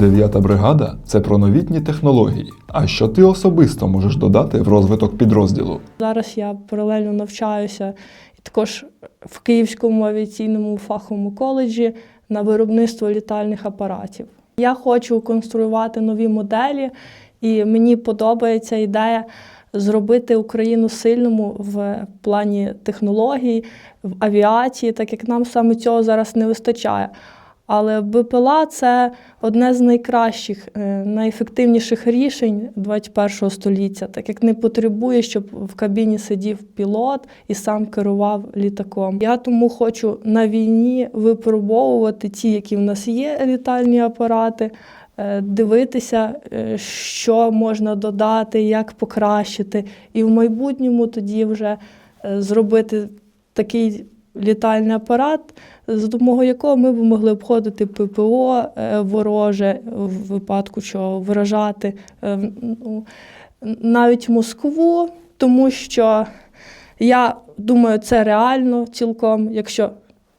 Дев'ята бригада це про новітні технології. А що ти особисто можеш додати в розвиток підрозділу? Зараз я паралельно навчаюся також в Київському авіаційному фаховому коледжі на виробництво літальних апаратів. Я хочу конструювати нові моделі, і мені подобається ідея зробити Україну сильному в плані технологій, в авіації, так як нам саме цього зараз не вистачає. Але БПЛА це одне з найкращих, е, найефективніших рішень 21 століття, так як не потребує, щоб в кабіні сидів пілот і сам керував літаком. Я тому хочу на війні випробовувати ті, які в нас є літальні апарати, е, дивитися, е, що можна додати, як покращити, і в майбутньому тоді вже зробити такий літальний апарат, за допомогою якого ми б могли обходити ППО е, вороже в випадку чого вражати е, ну, навіть Москву, тому що я думаю, це реально цілком, якщо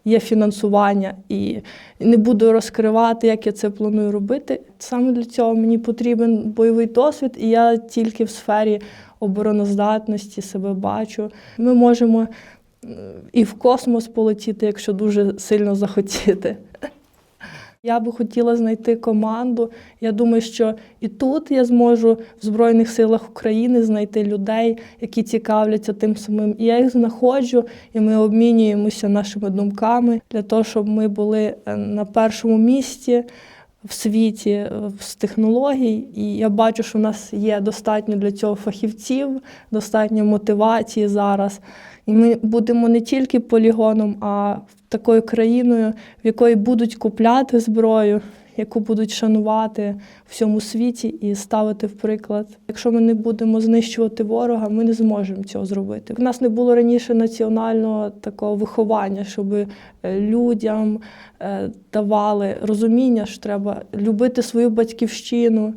є фінансування і не буду розкривати, як я це планую робити. Саме для цього мені потрібен бойовий досвід, і я тільки в сфері обороноздатності себе бачу. Ми можемо і в космос полетіти, якщо дуже сильно захотіти. Я би хотіла знайти команду. Я думаю, що і тут я зможу в Збройних силах України знайти людей, які цікавляться тим самим. І я їх знаходжу, і ми обмінюємося нашими думками для того, щоб ми були е, на першому місці в світі е, з технологій. І я бачу, що в нас є достатньо для цього фахівців, достатньо мотивації зараз. І ми будемо не тільки полігоном, а такою країною, в якої будуть купляти зброю, яку будуть шанувати в всьому світі і ставити в приклад. Якщо ми не будемо знищувати ворога, ми не зможемо цього зробити. У нас не було раніше національного такого виховання, щоб е, людям е, давали розуміння, що треба любити свою батьківщину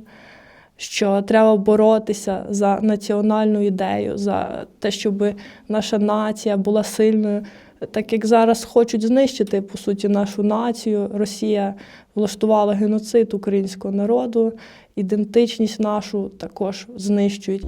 що треба боротися за національну ідею, за те, щоб наша нація була сильною. Так як зараз хочуть знищити по суті нашу націю, Росія влаштувала геноцид українського народу, ідентичність нашу також знищують.